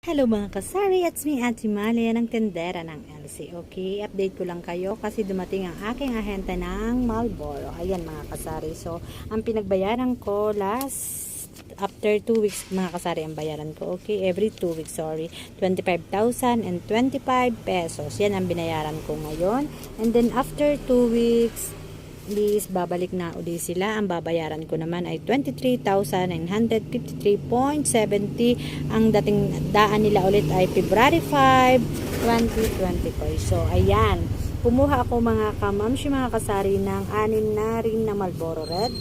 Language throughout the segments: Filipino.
Hello mga kasari, it's me Ate Malia ng tendera ng LC. Okay, update ko lang kayo kasi dumating ang aking ahente ng Marlboro. Ayan mga kasari. So, ang pinagbayaran ko last after 2 weeks mga kasari ang bayaran ko. Okay, every 2 weeks, sorry. 25,025 pesos. Yan ang binayaran ko ngayon. And then after 2 weeks, is babalik na uli sila. Ang babayaran ko naman ay 23,953.70. Ang dating daan nila ulit ay February 5, 2024. So, ayan. Kumuha ako mga kamamshi, mga kasari ng anin na rin na Marlboro Red,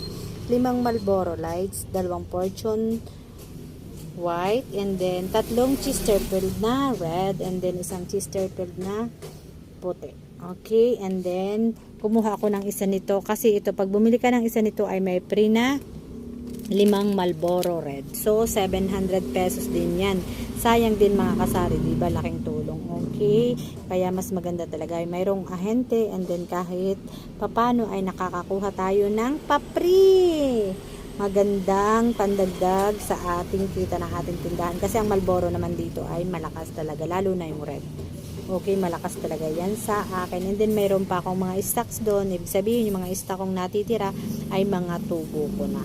limang Marlboro Lights, dalawang Fortune white, and then tatlong Chesterfield na red, and then isang Chesterfield na puti. Okay, and then kumuha ako ng isa nito kasi ito pag bumili ka ng isa nito ay may free na limang Malboro Red. So 700 pesos din 'yan. Sayang din mga kasari, 'di ba? Laking tulong. Okay? Kaya mas maganda talaga ay mayroong ahente and then kahit papano ay nakakakuha tayo ng papri magandang pandagdag sa ating kita ng ating tindahan kasi ang Malboro naman dito ay malakas talaga lalo na yung red okay malakas talaga yan sa akin and then mayroon pa akong mga stocks doon ibig sabihin yung mga stock kong natitira ay mga tubo ko na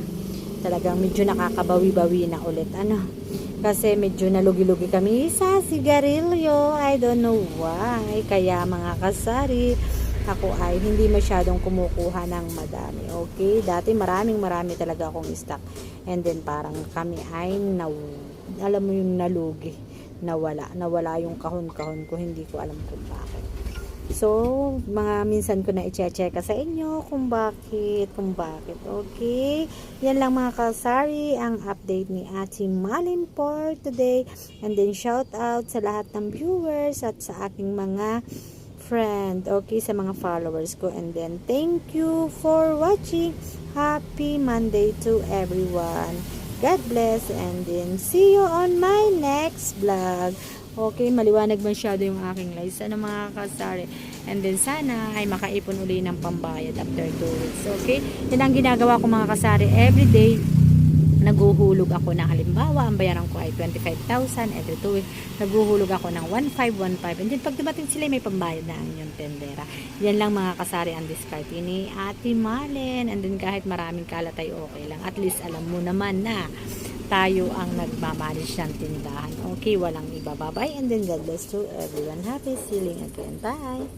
talagang medyo nakakabawi-bawi na ulit ano kasi medyo nalugi-lugi kami sa sigarilyo I don't know why kaya mga kasari ako ay hindi masyadong kumukuha ng madami. Okay? Dati maraming marami talaga akong stock. And then parang kami ay naw, alam mo yung nalugi. Nawala. Nawala yung kahon-kahon ko. Hindi ko alam kung bakit. So, mga minsan ko na i-check sa inyo kung bakit, kung bakit. Okay? Yan lang mga kasari, ang update ni Ate Malin for today. And then, shout out sa lahat ng viewers at sa aking mga friend, okay, sa mga followers ko. And then, thank you for watching. Happy Monday to everyone. God bless and then see you on my next vlog. Okay, maliwanag masyado yung aking live. Sana mga kasari. And then sana ay makaipon uli ng pambayad after 2 weeks. Okay? Yan ang ginagawa ko mga kasari. Every day, naguhulog ako na halimbawa, ang bayaran ko ay 25,000 every 2 weeks. Naguhulog ako ng 1,515. And then pag dumating sila, may pambayad na ang inyong tendera. Yan lang mga kasari ang discard ni Ate Malen. And then kahit maraming kalat ay okay lang. At least alam mo naman na tayo ang nagmamanage ng tindahan. Okay, walang iba. And then God bless to everyone. Happy selling again. Bye!